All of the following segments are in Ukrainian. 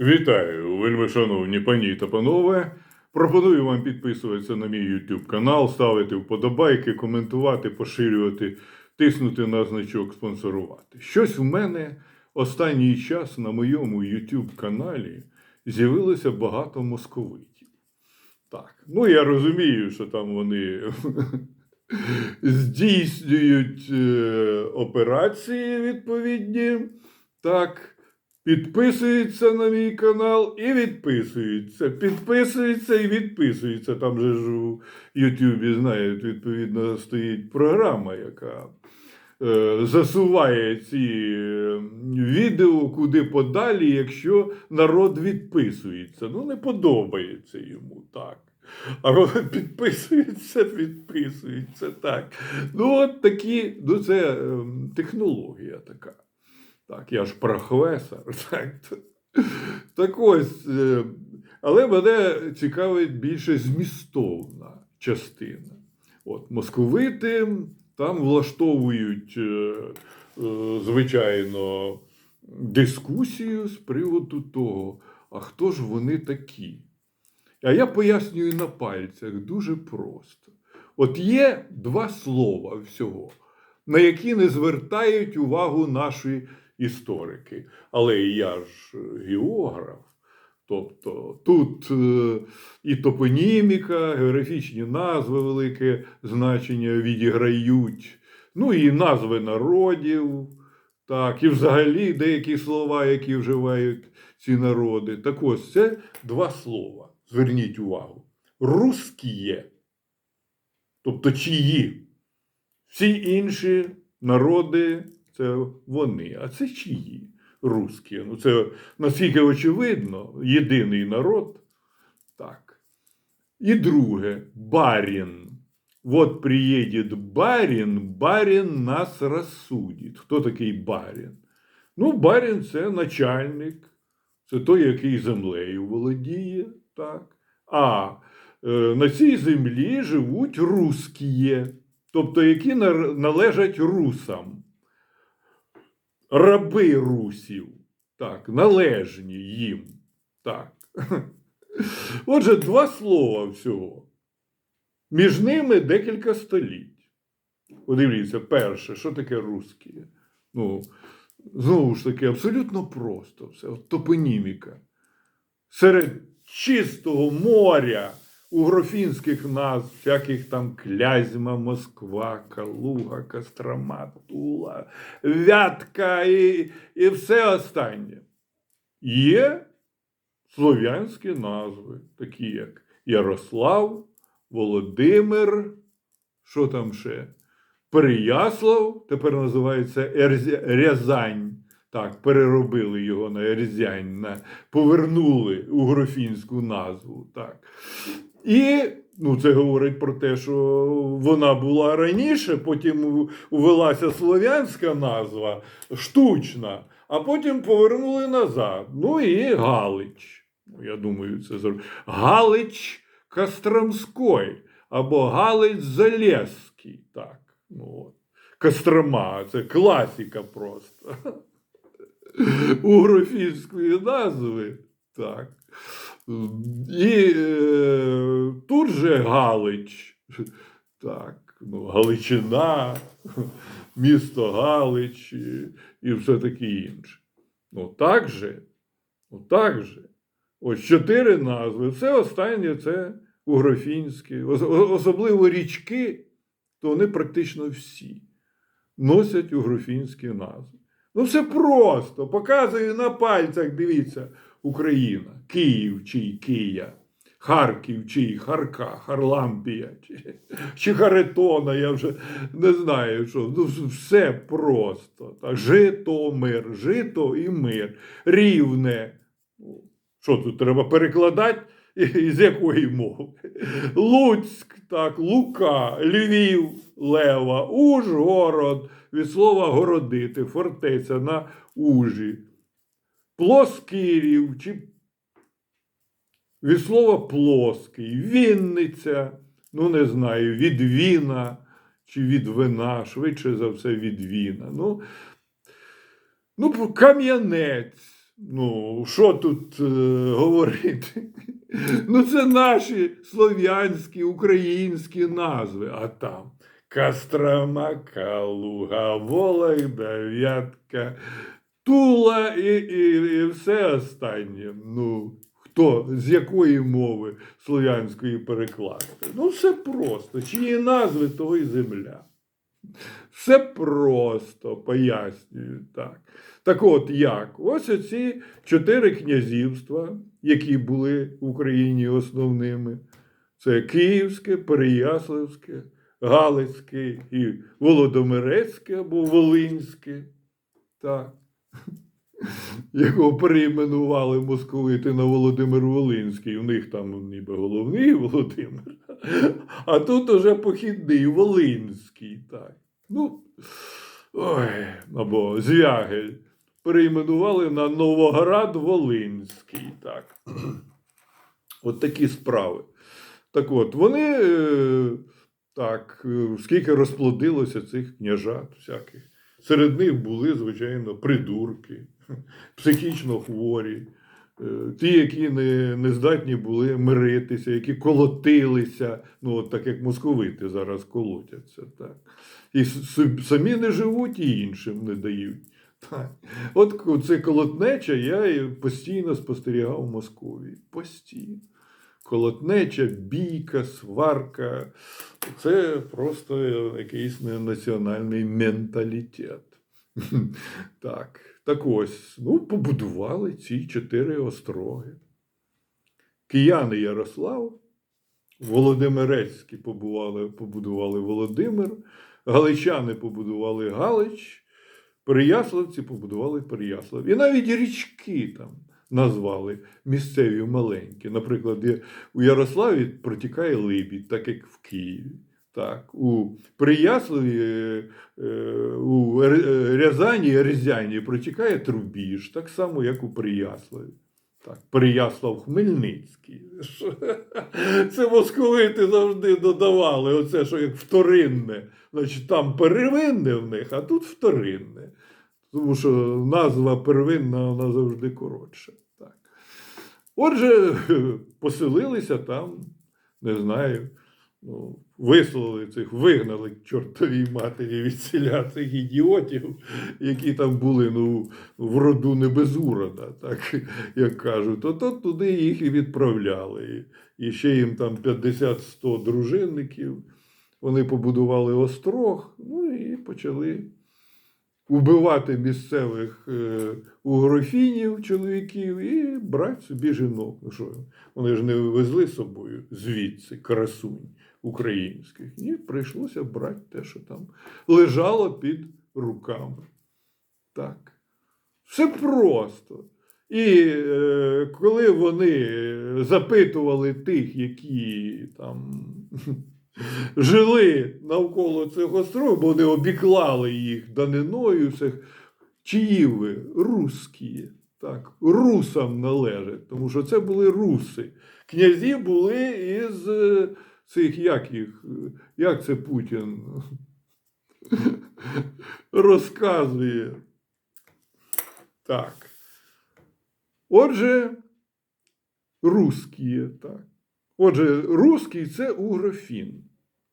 Вітаю, вельми шановні пані та панове. Пропоную вам підписуватися на мій YouTube канал, ставити вподобайки, коментувати, поширювати, тиснути на значок спонсорувати. Щось в мене останній час на моєму YouTube каналі з'явилося багато московитів. Так, ну я розумію, що там вони здійснюють е, операції відповідні. Так. Підписується на мій канал і відписується. Підписується і відписується. Там же ж у Ютубі, знаєте, відповідно, стоїть програма, яка е, засуває ці е, відео куди подалі, якщо народ відписується. Ну, не подобається йому так. А підписується, підписується так. Ну, от такі, ну це е, технологія така. Так, я ж професор. Так, так ось, е, але мене цікавить більше змістовна частина. От, московити там влаштовують, е, е, звичайно, дискусію з приводу того, а хто ж вони такі? А я пояснюю на пальцях дуже просто. От є два слова всього, на які не звертають увагу наші історики. Але я ж географ. Тобто тут е, і топоніміка, географічні назви велике значення відіграють, ну і назви народів, так, і взагалі деякі слова, які вживають ці народи. Так ось це два слова. Зверніть увагу. Русськіє, тобто чиї. Всі інші народи це вони, а це чиї русські. Ну, це наскільки очевидно, єдиний народ. Так. І друге, барін. Вот приедет барін, барін нас розсудить. Хто такий барін? Ну, барін це начальник, це той, який землею володіє. Так. А е, на цій землі живуть русські, тобто які належать русам раби русів, так, належні їм. Так. Отже, два слова всього. Між ними декілька століть. Подивіться, перше, що таке русські? Ну, знову ж таки, абсолютно просто все. От топоніміка. Серед чистого моря угрофінських назв, всяких там Клязьма, Москва, Калуга, Кострома, Тула, Вятка і, і все останнє. Є слов'янські назви, такі як Ярослав, Володимир, що там ще? Переяслав, тепер називається Рязань. Так, переробили його на Ерзянь, на, повернули угрофінську назву. Так. І ну, це говорить про те, що вона була раніше, потім увелася слов'янська назва, штучна, а потім повернули назад. Ну і Галич. Ну, Я думаю, це. Галич Костромський або Галич Залєзький. Так, ну. Кострома, це класика просто. У Угрофінської назви. Так. І е, тут же Галич, так, ну, Галичина, місто Галич і, і все таке інше. Ну, так же, ну, так же. Ось чотири назви. Все останнє це угрофінське. Ос- Особливо річки, то вони практично всі носять угрофінські назви. Ну, все просто. Показую на пальцях, дивіться, Україна, Київ чий Кия, Харків чий Харка, Харлампія, чи, чи Харитона, я вже не знаю, що. Ну, все просто. Так. Житомир, жито і мир, рівне. Що тут треба перекладати? І з якої мови? Луцьк, так, Лука, Львів, Лева, Ужгород, від слова городити, фортеця на Ужі. Плоскирів чи від слова плоский, Вінниця, ну не знаю, від віна чи від вина, швидше за все від віна. Ну, ну Кам'янець, Ну, що тут е, говорити? Ну, це наші слов'янські, українські назви, а там Кострома, Калуга, Вологда, Вятка, Тула і, і, і все останнє. Ну, хто з якої мови слов'янської перекласти? Ну, все просто. Чиї назви, того й земля. Все просто пояснюю так. Так от як? Ось оці чотири князівства, які були в Україні основними. Це Київське, Переяславське, Галицьке і Володимирецьке або Волинське. Так. Його перейменували московити на Володимир Волинський. У них там ніби головний Володимир, а тут уже похідний Волинський. Так. Ну, ой, або Звягель. Перейменували на Новоград Волинський. Так. От такі справи. Так от, вони е, так, е, скільки розплодилося цих княжат всяких. Серед них були, звичайно, придурки, психічно хворі, е, ті, які не, не здатні були миритися, які колотилися, ну, от так як московити зараз колотяться. Так. І самі не живуть, і іншим не дають. Так. От це колотнеча я постійно спостерігав в Московії. Постійно. Колотнеча, бійка, сварка. Це просто якийсь національний менталітет. Так. Так ось, ну, побудували ці чотири остроги. Кияни Ярослав, Володимирецькі побували, побудували Володимир, Галичани побудували Галич, Переяславці побудували Переяслав. І навіть річки там назвали місцеві маленькі. Наприклад, у Ярославі протікає Либідь, так як в Києві. Так, у Переяславі, е, е, у е, Рязані і Рязані протікає Трубіж, так само, як у Переяславі. Так, Переяслав Хмельницький. Це московити завжди додавали оце, що як вторинне. Значить, там первинне в них, а тут вторинне. Тому що назва первинна вона завжди коротша. Так. Отже, поселилися там, не знаю, ну, вислали цих, вигнали к чортовій матері від селя цих ідіотів, які там були ну, в роду не без урода, так як кажуть, то, то туди їх і відправляли. І ще їм там 50-100 дружинників. Вони побудували острог, ну і почали вбивати місцевих е, угрофінів, чоловіків, і брати собі жінок. Ну що, вони ж не вивезли з собою звідси красунь українських. Ні, прийшлося брати те, що там лежало під руками. Так. Все просто. І е, коли вони запитували тих, які там жили навколо цих островів, бо вони обіклали їх даниною, всіх, чиї ви русські, так, русам належать, тому що це були руси. Князі були із е, цих, як їх, як це Путін розказує. Так. Отже, русські, так. Отже, русський це угрофін.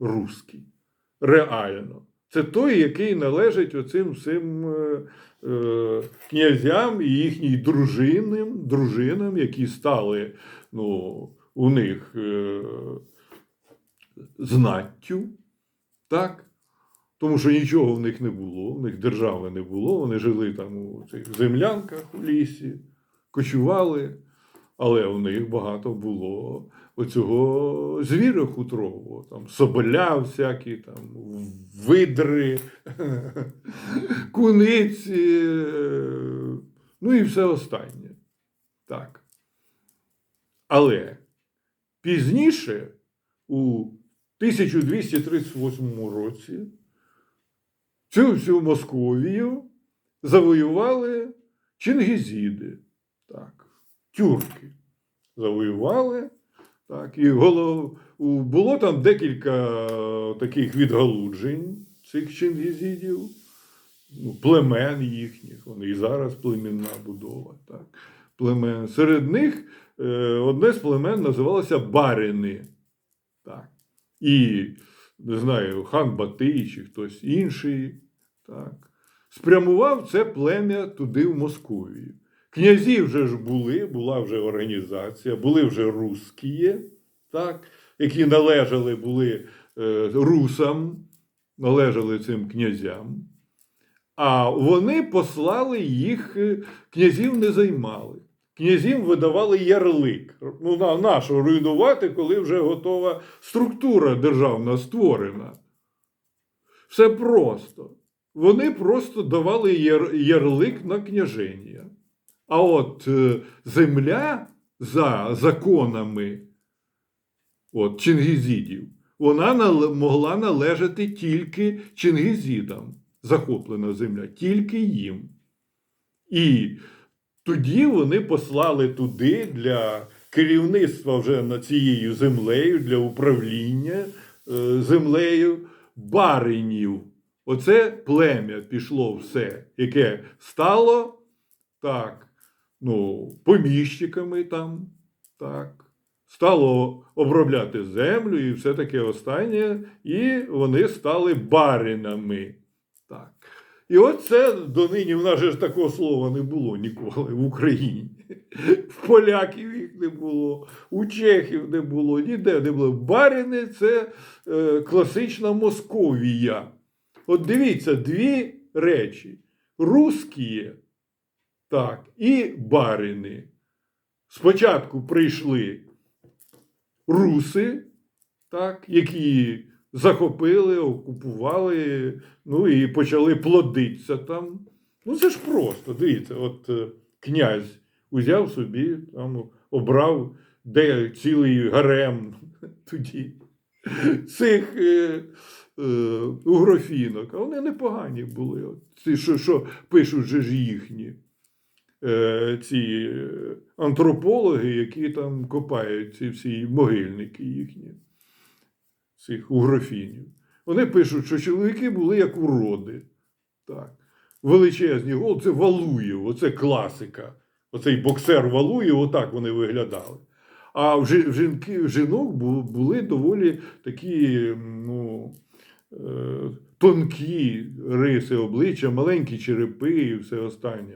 Русський. Реально. Це той, який належить оцим всім е, е, князям і їхній дружинам, дружинам, які стали ну, у них е, знаттю. Так? Тому що нічого в них не було, в них держави не було, вони жили там у цих землянках у лісі, кочували, але в них багато було оцього звіра хутрового, там соболя всякі, там, видри, куниці, ну і все останнє. Так. Але пізніше, у 1238 році, цю всю Московію завоювали чингізіди, так, тюрки. Завоювали. Так, і голов... було там декілька таких відгалуджень цих чингізідів. ну, племен їхніх, вони і зараз племінна будова. Так? Племен. Серед них е, одне з племен називалося Барини. Так. І, не знаю, хан Батий чи хтось інший. Так. Спрямував це плем'я туди, в Московію. Князі вже ж були, була вже організація, були вже русські, так, які належали були е, русам, належали цим князям. А вони послали їх, е, князів не займали. Князів видавали ярлик. Ну, на, нащо руйнувати, коли вже готова структура державна створена. Все просто. Вони просто давали яр- ярлик на княження. А от е, земля за законами от, чингізідів, вона могла належати тільки чингізідам, захоплена земля, тільки їм. І тоді вони послали туди для керівництва вже над цією землею, для управління е, землею баринів. Оце плем'я пішло все, яке стало так, ну, поміщиками там, так, стало обробляти землю і все таке останнє, і вони стали баринами. Так. І от це донині в нас же такого слова не було ніколи в Україні. В поляків їх не було, у чехів не було, ніде не було. Барини це е, класична Московія. От дивіться, дві речі: русські, так, і барини. Спочатку прийшли руси, так, які захопили, окупували, ну і почали плодитися там. Ну, це ж просто, дивіться, от е, князь узяв собі, там, обрав де цілий гарем тоді цих е, е, угрофінок. А вони непогані були. От, ці, що, що пишуть же ж їхні. Е, ці е, антропологи, які там копають ці всі могильники їхні, цих угрофінів. Вони пишуть, що чоловіки були як уроди. Так. Величезні, о, це Валуєв, оце класика. Оцей боксер Валуєв, отак вони виглядали. А в жінки, в жінок були доволі такі ну, е, тонкі риси обличчя, маленькі черепи і все останнє.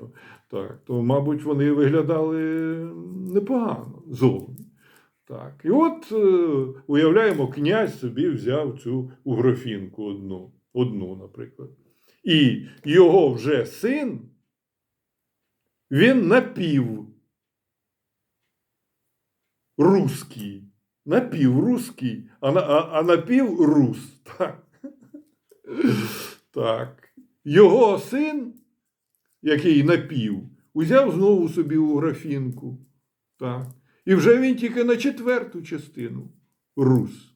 Так, то, мабуть, вони виглядали непогано зовні. Так. І от е, уявляємо, князь собі взяв цю угрофінку одну, одну, наприклад. І його вже син, він напів русський. Напіврусський, а, а, а напіврус. Так. так. Його син, який напів, узяв знову собі у графінку. Так. І вже він тільки на четверту частину рус.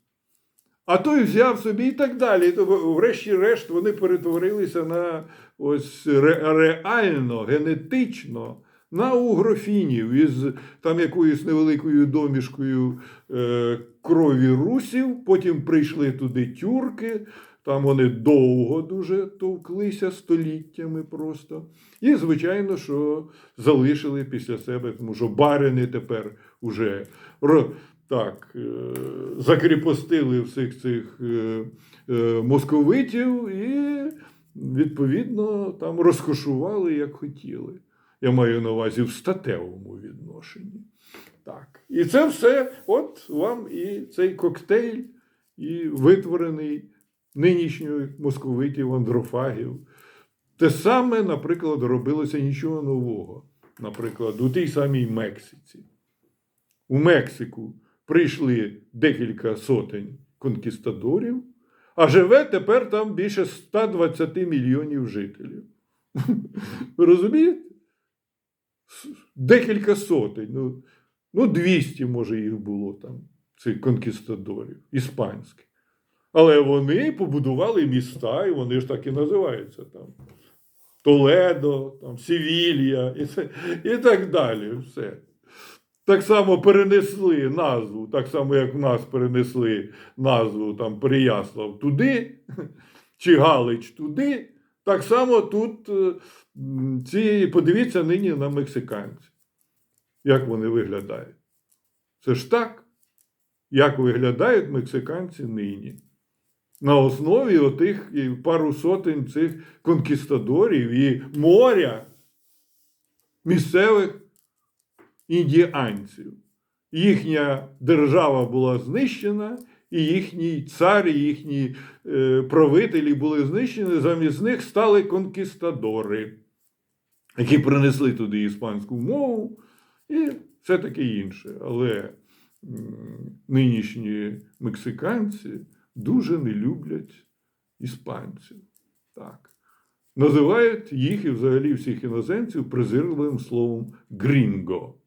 А той взяв собі і так далі. Врешті-решт, вони перетворилися на ось ре- реально, генетично на угрофінів із там якоюсь невеликою домішкою е, крові русів. Потім прийшли туди тюрки. Там вони довго дуже товклися століттями просто. І, звичайно, що залишили після себе, тому що барини тепер уже так, е, закріпостили всіх цих е, е, московитів і, відповідно, там розкошували, як хотіли. Я маю на увазі в статевому відношенні. Так. І це все, от вам і цей коктейль, і витворений нинішньої московитів, андрофагів. Те саме, наприклад, робилося нічого нового. Наприклад, у тій самій Мексиці. У Мексику прийшли декілька сотень конкістадорів, а живе тепер там більше 120 мільйонів жителів. Ви розумієте? Декілька сотень. Ну, ну 200, може, їх було там, цих конкістадорів, іспанських. Але вони побудували міста, і вони ж так і називаються там. Толедо, там, Севілья і, це- і так далі. Все. Так само перенесли назву, так само, як в нас перенесли назву там Переяслав туди, чи Галич туди, Так само тут е, ці, подивіться нині на мексиканців, як вони виглядають. Це ж так, як виглядають мексиканці нині. На основі отих пару сотень цих конкістадорів і моря місцевих індіанців. Їхня держава була знищена, і їхній цар, і їхні е, правителі були знищені. Замість них стали конкістадори, які принесли туди іспанську мову і все таке інше. Але нинішні мексиканці дуже не люблять іспанців. Так. Називають їх і взагалі всіх іноземців презирливим словом грінго.